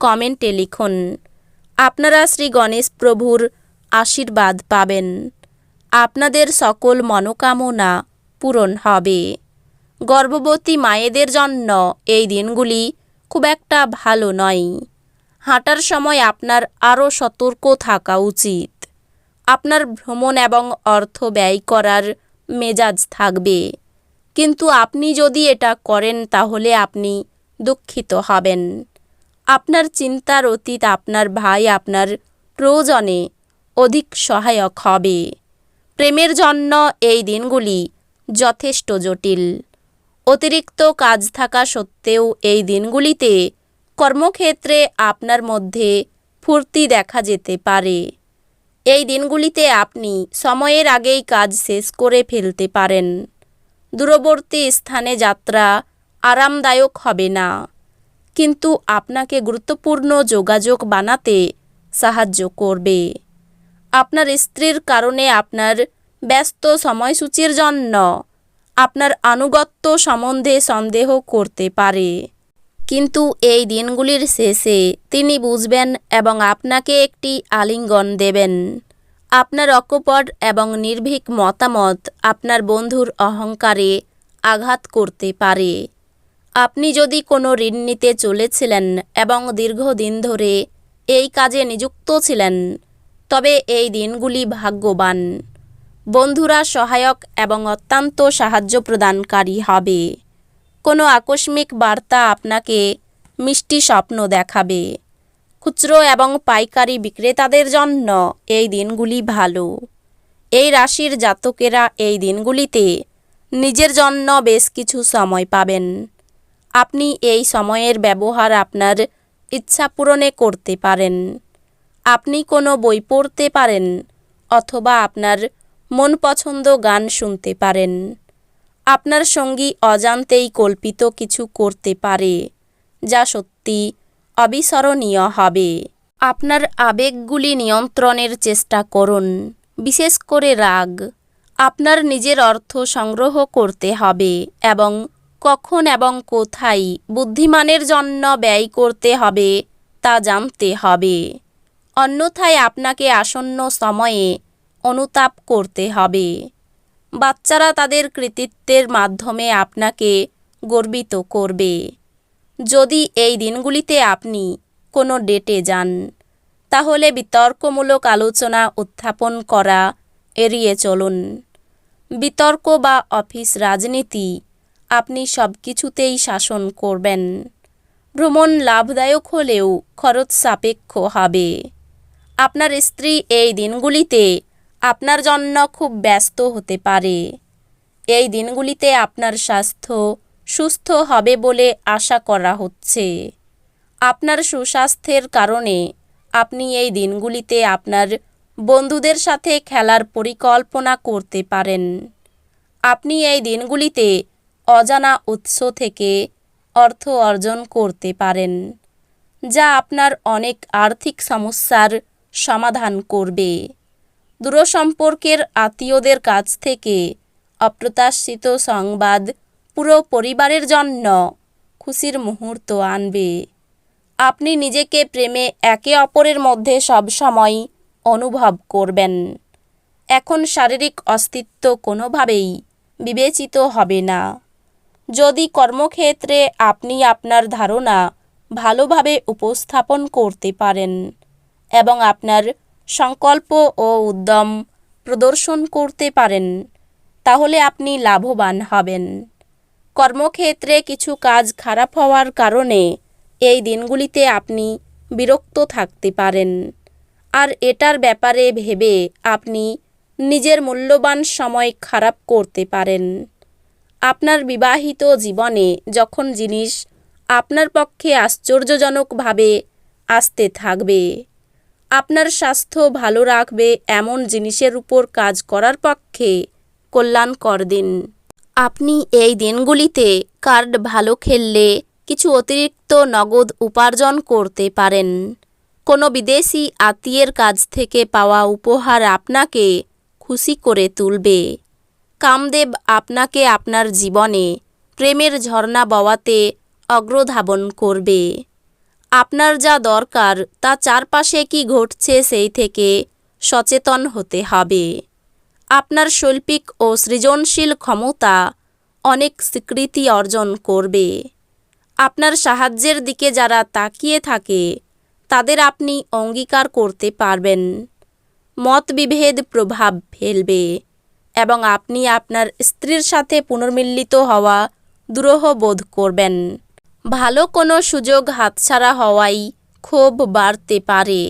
কমেন্টে লিখুন, আপনারা শ্রী গণেশ প্রভুর আশীর্বাদ পাবেন। আপনাদের সকল মনোকামনা পূরণ হবে। গর্ভবতী মায়েদের জন্য এই দিনগুলি খুব একটা ভালো নয়। হাঁটার সময় আপনার আরও সতর্ক থাকা উচিত। আপনার ভ্রমণ এবং অর্থ ব্যয় করার মেজাজ থাকবে। কিন্তু আপনি যদি এটা করেন তাহলে আপনি দুঃখিত হবেন। আপনার চিন্তার অতীত আপনার ভাই আপনার প্রয়োজনে অধিক সহায়ক হবে। প্রেমের জন্য এই দিনগুলি যথেষ্ট জটিল। অতিরিক্ত কাজ থাকা সত্ত্বেও এই দিনগুলিতে কর্মক্ষেত্রে আপনার মধ্যে ফুর্তি দেখা যেতে পারে। এই দিনগুলিতে আপনি সময়ের আগেই কাজ শেষ করে ফেলতে পারেন। দূরবর্তী স্থানে যাত্রা আরামদায়ক হবে না। কিন্তু আপনাকে গুরুত্বপূর্ণ যোগাযোগ বানাতে সাহায্য করবে। আপনার স্ত্রীর কারণে আপনার ব্যস্ত সময়সূচির জন্য আপনার আনুগত্য সম্বন্ধে সন্দেহ করতে পারে। কিন্তু এই দিনগুলির শেষে তিনি বুঝবেন এবং আপনাকে একটি আলিঙ্গন দেবেন। আপনার অকপট এবং নির্ভীক মতামত আপনার বন্ধুর অহংকারে আঘাত করতে পারে। আপনি যদি কোনো ঋণ নিতে চলেছিলেন এবং দীর্ঘদিন ধরে এই কাজে নিযুক্ত ছিলেন, তবে এই দিনগুলি ভাগ্যবান। বন্ধুরা সহায়ক এবং অত্যন্ত সাহায্য প্রদানকারী হবে। কোনো আকস্মিক বার্তা আপনাকে মিষ্টি স্বপ্ন দেখাবে। খুচরো এবং পাইকারি বিক্রেতাদের জন্য এই দিনগুলি ভালো। এই রাশির জাতকেরা এই দিনগুলিতে নিজের জন্য বেশ কিছু সময় পাবেন। আপনি এই সময়ের ব্যবহার আপনার ইচ্ছা পূরণে করতে পারেন। আপনি কোনো বই পড়তে পারেন অথবা আপনার মন পছন্দ গান শুনতে পারেন। আপনার সঙ্গী অজান্তেই কল্পিত কিছু করতে পারে, যা সত্যি অবিস্মরণীয় হবে। আপনার আবেগগুলি নিয়ন্ত্রণের চেষ্টা করুন, বিশেষ করে রাগ। আপনার নিজের অর্থ সংগ্রহ করতে হবে এবং কখন এবং কোথায় বুদ্ধিমানের জন্য ব্যয় করতে হবে তা জানতে হবে। অন্যথায় আপনাকে আসন্ন সময়ে অনুতাপ করতে হবে। বাচ্চারা তাদের কৃতিত্বের মাধ্যমে আপনাকে গর্বিত করবে। যদি এই দিনগুলিতে আপনি কোনো ডেটে যান, তাহলে বিতর্কমূলক আলোচনা উত্থাপন করা এড়িয়ে চলুন। বিতর্ক বা অফিস রাজনীতি আপনি সব কিছুতেই শাসন করবেন। ভ্রমণ লাভদায়ক হলেও খরচ সাপেক্ষ হবে। আপনার স্ত্রী এই দিনগুলিতে আপনার জন্য খুব ব্যস্ত হতে পারে। এই দিনগুলিতে আপনার স্বাস্থ্য সুস্থ হবে বলে আশা করা হচ্ছে। আপনার সুস্বাস্থ্যের কারণে আপনি এই দিনগুলিতে আপনার বন্ধুদের সাথে খেলার পরিকল্পনা করতে পারেন। আপনি এই দিনগুলিতে অজানা উৎস থেকে অর্থ অর্জন করতে পারেন, যা আপনার অনেক আর্থিক সমস্যার সমাধান করবে। দূরসম্পর্কের আত্মীয়দের কাছ থেকে অপ্রত্যাশিত সংবাদ পুরো পরিবারের জন্য খুশির মুহূর্ত আনবে। আপনি নিজেকে প্রেমে একে অপরের মধ্যে সবসময় অনুভব করবেন। এখন শারীরিক অস্তিত্ব কোনোভাবেই বিবেচিত হবে না। যদি কর্মক্ষেত্রে আপনি আপনার ধারণা ভালোভাবে উপস্থাপন করতে পারেন এবং আপনার সংকল্প ও উদ্যম প্রদর্শন করতে পারেন, তাহলে আপনি লাভবান হবেন। কর্মক্ষেত্রে কিছু কাজ খারাপ হওয়ার কারণে এই দিনগুলিতে আপনি বিরক্ত থাকতে পারেন। আর এটার ব্যাপারে ভেবে আপনি নিজের মূল্যবান সময় খারাপ করতে পারেন। আপনার বিবাহিত জীবনে যখন জিনিস আপনার পক্ষে আশ্চর্যজনকভাবে আসতে থাকবে, আপনার স্বাস্থ্য ভালো রাখবে এমন জিনিসের উপর কাজ করার পক্ষে কল্যাণকর দিন। আপনি এই দিনগুলিতে কার্ড ভালো খেললে কিছু অতিরিক্ত নগদ উপার্জন করতে পারেন। কোনো বিদেশি আত্মীয়ের কাছ থেকে পাওয়া উপহার আপনাকে খুশি করে তুলবে। কামদেব আপনাকে আপনার জীবনে প্রেমের ঝর্ণা বওয়াতে অগ্রধাবন করবে। আপনার যা দরকার, তা চারপাশে কি ঘটছে সেই থেকে সচেতন হতে হবে। আপনার শৈল্পিক ও সৃজনশীল ক্ষমতা অনেক স্বীকৃতি অর্জন করবে। আপনার সাহায্যের দিকে যারা তাকিয়ে থাকে, তাদের আপনি অঙ্গীকার করতে পারবেন। মতবিভেদ প্রভাব ফেলবে। এবং আপনি আপনার স্ত্রীর সাথে পুনর্মিলিত হওয়া দুরূহ বোধ করবেন। ভালো কোনো সুযোগ হাতছাড়া হওয়াই ক্ষোভ বাড়তে পারে।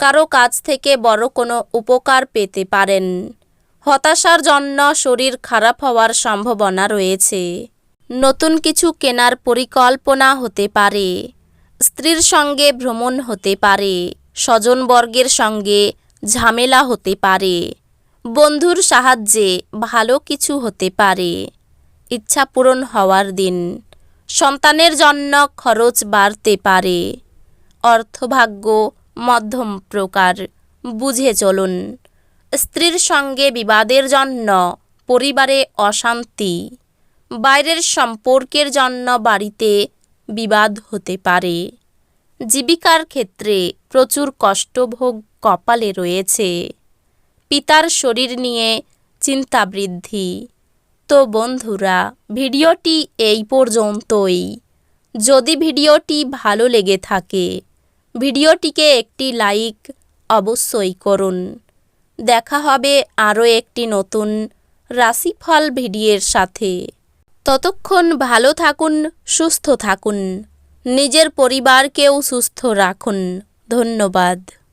কারও কাছ থেকে বড় কোনো উপকার পেতে পারেন। হতাশার জন্য শরীর খারাপ হওয়ার সম্ভাবনা রয়েছে। নতুন কিছু কেনার পরিকল্পনা হতে পারে। স্ত্রীর সঙ্গে ভ্রমণ হতে পারে। স্বজনবর্গের সঙ্গে ঝামেলা হতে পারে। বন্ধুর সাহায্যে ভালো কিছু হতে পারে। ইচ্ছা পূরণ হওয়ার দিন, সন্তানের জন্য খরচ বাড়তে পারে। অর্থভাগ্য মধ্যম প্রকার, বুঝে চলুন। স্ত্রীর সঙ্গে বিবাদের জন্য পরিবারে অশান্তি, বাইরের সম্পর্কের জন্য বাড়িতে বিবাদ হতে পারে। জীবিকার ক্ষেত্রে প্রচুর কষ্টভোগ কপালে রয়েছে। পিতার শরীর নিয়ে চিন্তা বৃদ্ধি। তো বন্ধুরা, ভিডিওটি এই পর্যন্তই। যদি ভিডিওটি ভালো লেগে থাকে, ভিডিওটিকে একটি লাইক অবশ্যই করুন। দেখা হবে আরও একটি নতুন রাশিফল ভিডিওর সাথে। ততক্ষণ ভালো থাকুন, সুস্থ থাকুন। নিজের পরিবারকেও সুস্থ রাখুন। ধন্যবাদ।